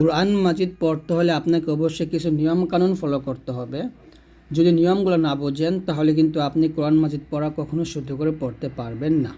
কোরআন মাজিদ পড়তে হলে আপনাকে অবশ্যই কিছু নিয়মকানুন ফলো করতে হবে। যদি নিয়মগুলো না বোঝেন, তাহলে কিন্তু আপনি কোরআন মাজিদ পড়া কখনো শুদ্ধ করে পড়তে পারবেন না।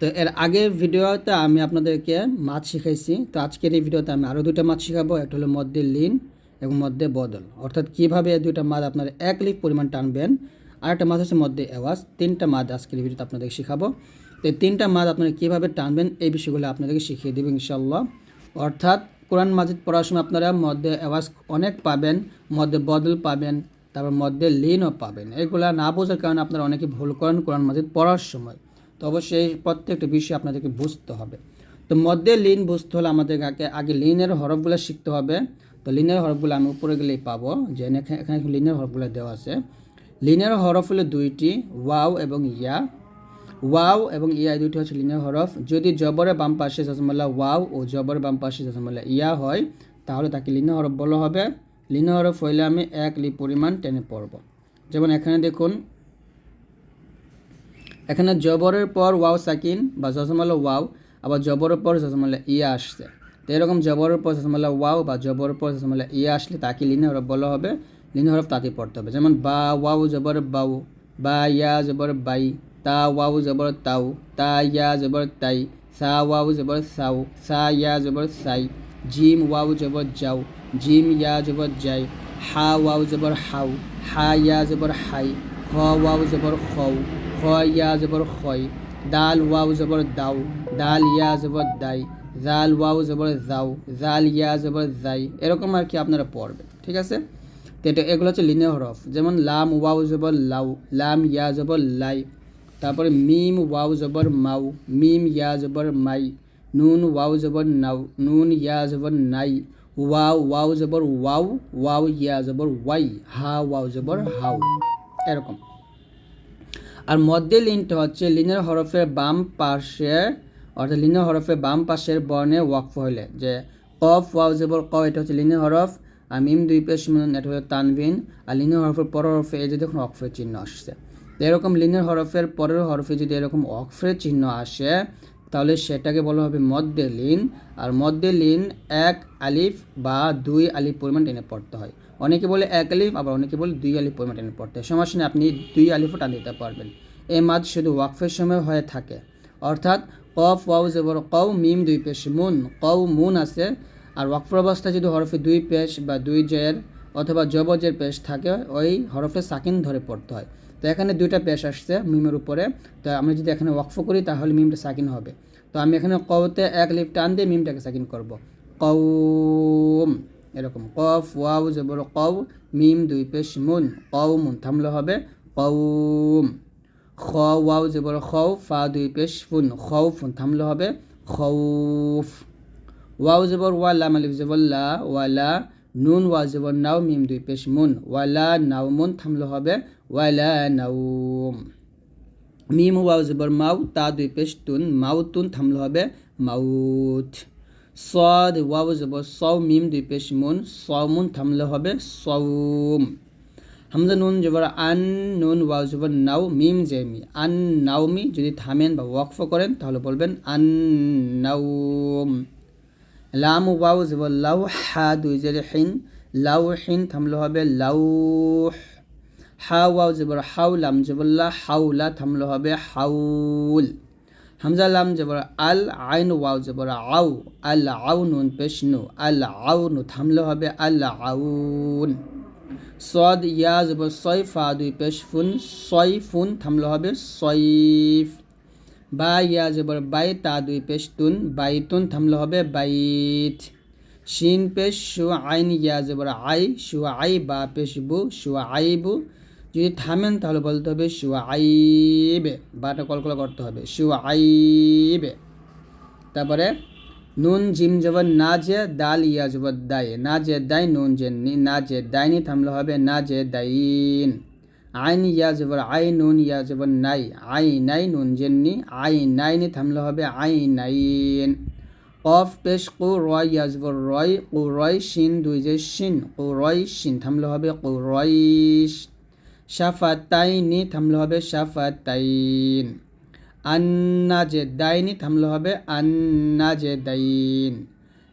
তো এর আগের ভিডিওতে আমি আপনাদেরকে মাছ শিখাইছি। তো আজকের এই ভিডিওতে আমি আরও দুটো মাছ শেখাবো, একটা হলো মধ্যে লিন এবং মধ্যে বদল। অর্থাৎ কীভাবে এই দুইটা মাদ আপনার এক লিপ পরিমাণ টানবেন। আর একটা মাছ হচ্ছে মধ্যে এওয়াজ। তিনটা মাদ আজকের ভিডিওতে আপনাদেরকে শেখাবো। তো এই তিনটা মাছ আপনারা কীভাবে টানবেন, এই বিষয়গুলো আপনাদেরকে শিখিয়ে দেবো ইনশাল্লাহ অর্থাৎ কোরআন মাজিদ পড়ার সময় আপনারা মধ্যে আওয়াজ অনেক পাবেন, মধ্যে বদল পাবেন, তারপর মধ্যে লিনও পাবেন। এগুলা না বোঝার কারণে আপনারা অনেকে ভুল করেন কোরআন মাজিদ পড়ার সময়। তো অবশ্যই প্রত্যেকটা বিষয় আপনাদেরকে বুঝতে হবে। তো মধ্যে লিন বুঝতে হলে আমাদের আগে আগে লিনের হরফগুলো শিখতে হবে। তো লিনের হরফগুলো আমি উপরে গেলেই পাবো, যে এখানে লিনের হরফগুলো দেওয়া আছে। লিনের হরফ হলো দুইটি, ওয়াও এবং ইয়া। ওয়াও এবং ইয়া দুটি হচ্ছে লিনের হরফ। যদি জবরে বাম পাশে জজমাল্লা ওয়াও ও জবরে বাম পাশে জজমাল্লা ইয়া হয়, তাহলে তাকে লিনের হরফ বলা হবে। লিনের হরফ হইলে আমি এক লি পরিমাণ টেনে পড়ব। যেমন এখানে দেখুন, এখানে জবরের পর ওয়াও সাকিন বা জজমাল্লা ওয়াও, আবার জবরের পর জজমাল্লা ইয়া আসছে। তো এরকম জবরের পর জজমাল্লা ওয়াও বা জবরের পর জজমাল্লা ইয়া আসলে তাকে লিনের হরফ বলা হবে। লিনের হরফ তাকে পড়তে হবে। যেমন বা ওয়াও জবর বাউ, বা ইয়া জবর বাই তা ওয়াও জবর তাও তা, ইয়া, জবর, তাই। সা ওয়াও জবর, সাউ। সা, ইয়া, জবর, সাই। জিম ওয়াও জবর, যাও। জিম, ইয়া, জবর, যাই। হা ওয়াও জবর, হাউ। হা, ইয়া, জবর, হাই। খ ওয়াও জবর খৌ খ, ইয়া, জবর খয় দাল ওয়াও জবর দাও দাল, ইয়া, জবর, দাই। জাল ওয়াও জবর, যাও। জাল, ইয়া, জবর, যাই। এরকম আর কি আপনারা পড়বেন, ঠিক আছে? তো এটা, এগুলো হচ্ছে লিনে হরফ। যেমন লাম ওয়াও জবর, লাউ। লাম, ইয়া, জবর, লাই। তারপরে মিম, ওয়াও, জবর, মাউ। মিম, ইয়া, জবর, মাই। নুন, ওয়াও, জবর, নাও। নুন, ইয়া, জবর, নাই। ওয়াও ওয়াও, জবর, ওয়াও। ওয়াও, ইয়া, জবর, ওয়াই। হা, ওয়াও, জবর হাউ এরকম। আর মধ্যে লিনটা হচ্ছে লিনের হরফের বাম পাশে অর্থাৎ লিনের হরফের বাম পাশের বর্ণে ওয়াকফ হইলে, যে কফ, ওয়াও, জবর, ক, এটা হচ্ছে লিনের হরফ, আর মিম দুই পেশ মিলন এটা হলো তানভিন, আর লিনের হরফের পর হরফে এই যে দেখুন অকফের চিহ্ন আসছে। এরকম লিনের হরফের পরের হরফে যদি এরকম অক্ষরের চিহ্ন আসে, তাহলে সেটাকে বলা হবে মধ্যে লিন আর মধ্যে লিন এক আলিফ বা দুই আলিফ পরিমাণ টেনে পড়তে হয়। অনেকে বলে এক আলিফ, আবার অনেকে বলে দুই আলিফ পরিমাণ টেনে পড়তে হয়। সমস্যা নেই, আপনি দুই আলিফও টান দিতে পারবেন। এই মাদ শুধু ওয়াকফের সময় হয়ে থাকে। অর্থাৎ কফ ওয়াউ জবর কউ মিম, দুই পেশ, মুন কউ মুন আছে। আর ওয়াকফর অবস্থায় যদি হরফে দুই পেশ বা দুই জয়ের অথবা জবজের পেশ থাকে, ওই হরফে সাকিন ধরে পড়তে হয়। তো এখানে দুইটা পেশ আসছে মিমের উপরে। তো আমি যদি এখানে ওয়াকফ করি, তাহলে মিমটা সাকিন হবে। তো আমি এখানে কওতে এক লিফ টান দিয়ে মিমটাকে সাকিন করব। কৌম এরকম। কফ, ওয়াও জবর কউ মিম, দুই পেশ, মুন। কৌমুন থামলে হবে। কৌম খ, ওয়াও জবর খৌ ফা, দুই পেশ, ফুন। খৌ ফুন থামলে হবে। খৌফ ওয়াও জবর ওয়ালা, মালিফ জবর লা ওয়ালা। নুন ওয়া জবর নাও মিম দুই পেশ মুন ওয়ালা নাও মুন থামলে হবে ওয়ালা নাউম মিম ওয়াও জবর মাউ তা দুই পেশ তুন মাউ তুন থামলে হবে মাউথ সদ ওয়াও জবর সৌ মিম দুই পেশ মুন সৌমুন থামলে হবে সৌম হামজা নুন জবর আন নুন ওয়াও জবর নাও মিম জেমি আন নাওমি যদি থামেন বা ওয়াকফ করেন তাহলে বলবেন আন নাউম লাম ওয়াও জবর লাউ হা দুই জের হিন, লাউ হিন থামলে হবে লাউ, হা ওয়াও জবর হাউ, লাম জবল্লা হাউলা থামলে হবে হাউল। হামজা লাম জবর আল আইন ওয়াও জবর আউ, আল আউ নুন পেশ নু, আল আউ নু থামলে হবে আল আউন সদ ইয়া জবর সয় ফা দুই পেশ ফুন সয় ফুন থামলে হবে সয়ফ। বা ইয়া বাই তা দুই পেশ তুন বাইতুন থামলে হবে বাইত। শিন পেশ শু আইন ইয়া জবর আই শু আই বা পেশ বু শু আই বু যদি থামেন তাহলে বলতে হবে শু আইবে বাটা কলকলা করতে হবে শু আইবে তারপরে নুন, জিম জবর না যে দাল, ইয়া জবর দায় না যে দায় নুন যে না যে দায়নি থামলে হবে না যে দাইন। আইন ইয়া জবর, আই নুন ইয়া জবর নাই। আই নাই নুন জেননি, আই নাইনি থামলে হবে আই নাইন। কফ পেশ কু রয় ইয়া জবর রয় কু রয় শিন দুই যে শিন কু রয় শিন থামলে হবে কু রয়শ শাফাতাইনি থামলে হবে শাফাতাইন। আন্না যে দাইনি থামলে হবে আন্না যে দাইন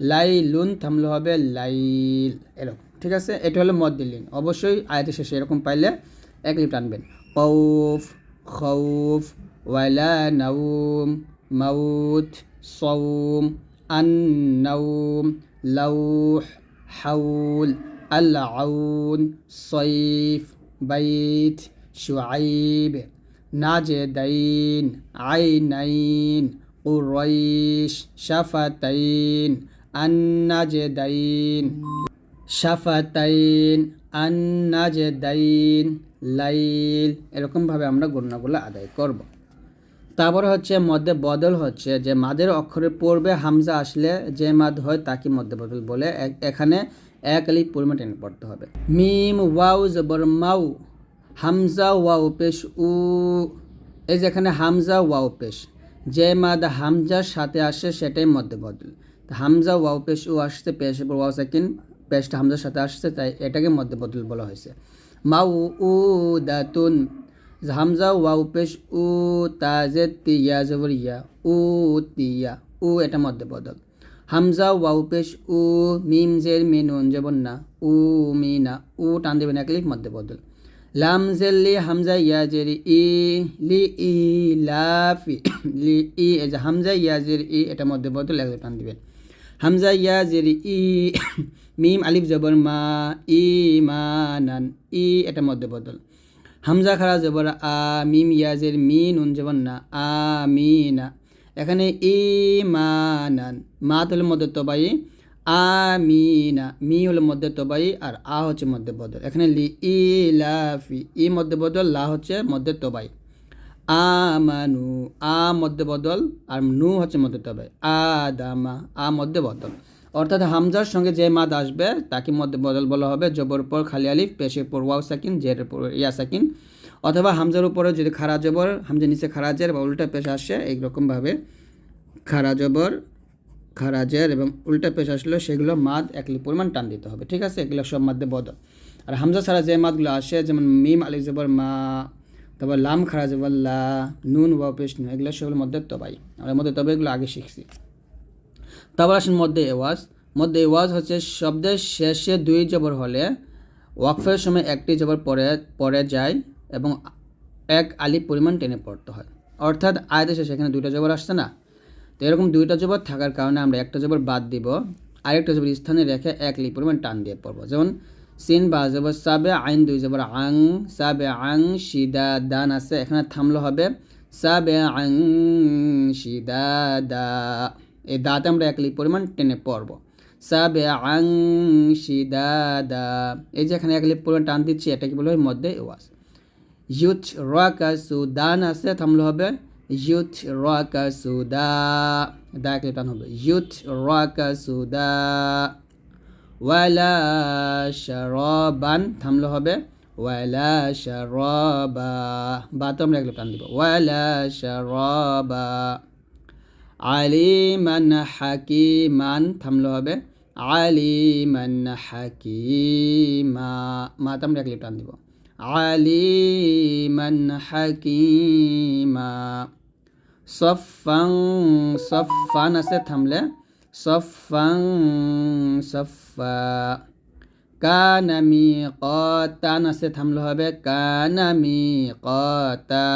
লাইলুন থামলে হবে লাইল। এরকম, ঠিক আছে? এটা হলো মদ্দিলিন। অবশ্যই আয়াতের শেষে এরকম পাইলে এক লিপ টানবেন কৌফ খৌফ ওয়ালা নাউম মাউত সৌম আন্নাউম লাউহ হাউল আল আউন সৈফ বাইত শুআইব নাজেদাইন আইনাইন কুরাইশ শাফাতাইন আন্নাজেদাইন শাফাতাইন আন্নাজেদাইন লাইল, এরকমভাবে আমরা গণনাগুলো আদায় করব। তারপরে হচ্ছে মধ্যে বদল হচ্ছে, যে মাদের অক্ষরের পূর্বে হামজা আসলে যে মাদ হয় তাকে মধ্যে বদল বলে এখানে এক আলি পরিমাণ টেনে পড়তে হবে। মিম ওয়াউ জবর, মাউ, হামজা, ওয়াও, পেশ, উ। এই যে এখানে হামজা, ওয়াও, পেশ। যে মাদ হামজার সাথে আসে সেটাই মধ্যে বদল। হামজা, ওয়াও, পেশ, উ আসতে পেশ ওয়াও, সেকেন্ড, পেশটা হামজার সাথে আসছে, তাই এটাকে মধ্যে বদল বলা হয়েছে। মাউ উ দাতুন হামজা ওয়াও পেশ উ তাজে তিয়া জবর, ইয়া, উ তিয়া উ, এটা মধ্যে বদল। হামজা ওয়াও পেশ উ, মিম, জের, মিনুন যেমন না, উ মিনা উ, টান দেবেন এক লিখ মধ্যে বদল। লাম জেল্লি হামজা, ইয়া, জের, ই, লি, ই লাফি লি, ই হামজা, ইয়া, জের, ই, এটা মধ্যে বদল, এক টান দিবেন। হামজা, ইয়া, জের, ই মিম, আলিফ, জবর, মা, ই মানান ই, এটা মধ্যে বদল। হামজা, খারা, জবর, আ, মিম, ইয়াজের, মি, নুন, জবর, না, আ মিনা এখানে ই মানান মা হলো মধ্যে তবাই, আ মিনা মি হলো মধ্যে তবাই আর আ হচ্ছে মধ্যে বদল। এখানে লি, ই লাফি ই মধ্যে বদল, লা হচ্ছে মধ্যে তবাই। আমানু আ মধ্যে বদল আর নু হচ্ছে মধ্যে তবে আ দামা আ মধ্যে বদল। অর্থাৎ হামজার সঙ্গে যে মাদ আসবে, তাকে মধ্যে বদল বলা হবে জবর পর খালি আলিফ পেশের পর ওয়াও সাকিন, জের পর ইয়া সাকিন। অথবা হামজার উপরে যদি খারা জবর হামজার নিচে খারা জের বা উল্টা পেশ আসে, এইরকমভাবে খারা জবর খারাজের এবং উল্টা পেশ আসলে সেগুলো মাদ একলি পরিমাণ টান দিতে হবে, ঠিক আছে? এগুলো সব মাধ্যে বদল। আর হামজা ছাড়া যে মাদগুলো আসে, যেমন মিম আলি জবর মা, তারপর লাম খারা জবর লা, নুন ওয়া পেশ এগুলো সেগুলোর মধ্যে তবাই। আমরা মধ্যে তবে এগুলো আগে শিখছি। তারপর আসেন মধ্যে এওয়াজ। মধ্যে এওয়াজ হচ্ছে শব্দের শেষে দুই জবর হলে ওয়াকফের সময় একটি জবর পরে পরে যায় এবং এক আলিফ পরিমাণ টেনে পড়তে হয়। অর্থাৎ আয়তে শেষে এখানে দুইটা জবর আসছে না। তো এরকম দুইটা জবর থাকার কারণে আমরা একটা জবর বাদ দিব, আরেকটা জবর স্থানে রেখে এক লিপ পরিমাণ টান দিয়ে পড়ব। যেমন, সিন বা জবর সাবে আইন, দুই জবর আং, সাবে আং, শিদা, দান আছে। এখানে থামলো হবে, সাবে আং, শিদা, দা। এই দাতে আমরা এক পরিমাণ টেনে পড়ব সাবে আং শিদা দা এই যে এখানে এক পরিমাণ টান দিচ্ছি এটা কি বলা হয় মধ্যে ওয়াজ। ইউথ রাকা সুদান আছে, থামলে হবে। ইউথ রাকা সুদা। দা এক টান হবে। ইউথ রাকা সুদা। ওয়ালা শারবান, থামলে হবে। ওয়ালা শারবা। বা তো আমরা এক টান দিব। ওয়ালা শারবা। আলিমান হাকিমান, থামলে হবে। আলিমান হাকিমা মাতে আমরা এক টান দিব। আলিমান হাকিমা সফাং সফান আছে, থামলে। সফাং সফা কানামি কতান আছে, থামলে হবে। কানামি কতা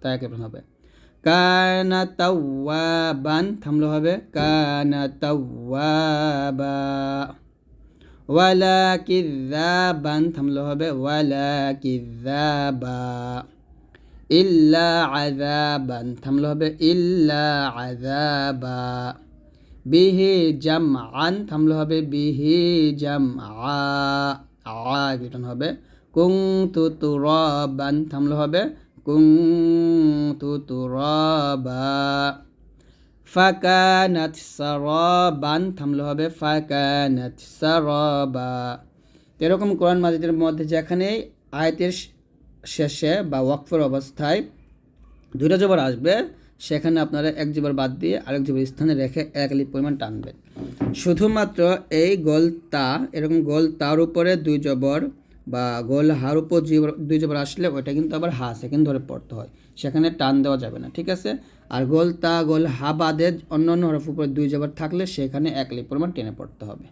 তা এক হবে। কানা থামলে হবে, কানা ওয়ালা কিযাবান থামলে হবে ওয়ালা কিযাবা ইল্লা আযাবান, থামলে হবে, ইল্লা আযাবা। বিহি জামআন, থামলে হবে, বিহি জামআ। আ, রিটার্ন হবে। কুনতু তুরাবান, থামলে হবে কুনতু তুরাবা ফাকানাত সারাবান থামলে হবে ফাকানাত সারাবা। এরকম কোরআন মাজিদের মধ্যে যেখানে আয়াতের শেষে বা ওয়াকফের অবস্থায় দুইটা জবর আসবে, সেখানে আপনারা এক জবর বাদ দিয়ে আরেক জবর স্থানে রেখে এক লিপ পরিমাণ টানবেন। শুধুমাত্র এই গোল তা, এরকম গোল তার উপরে দুই জবর বা গোল হার উপর দুই জবর আসলে ওইটা কিন্তু আবার হা সেকেন্ড ধরে পড়তে হয়। সেখানে টান দেওয়া যাবে না, ঠিক আছে? আর গোল তা গোল হা বাদে অন্য অন্য হরফ উপরে দুই জবর থাকলে সেখানে এক লিপ পরিমাণ টেনে পড়তে হবে।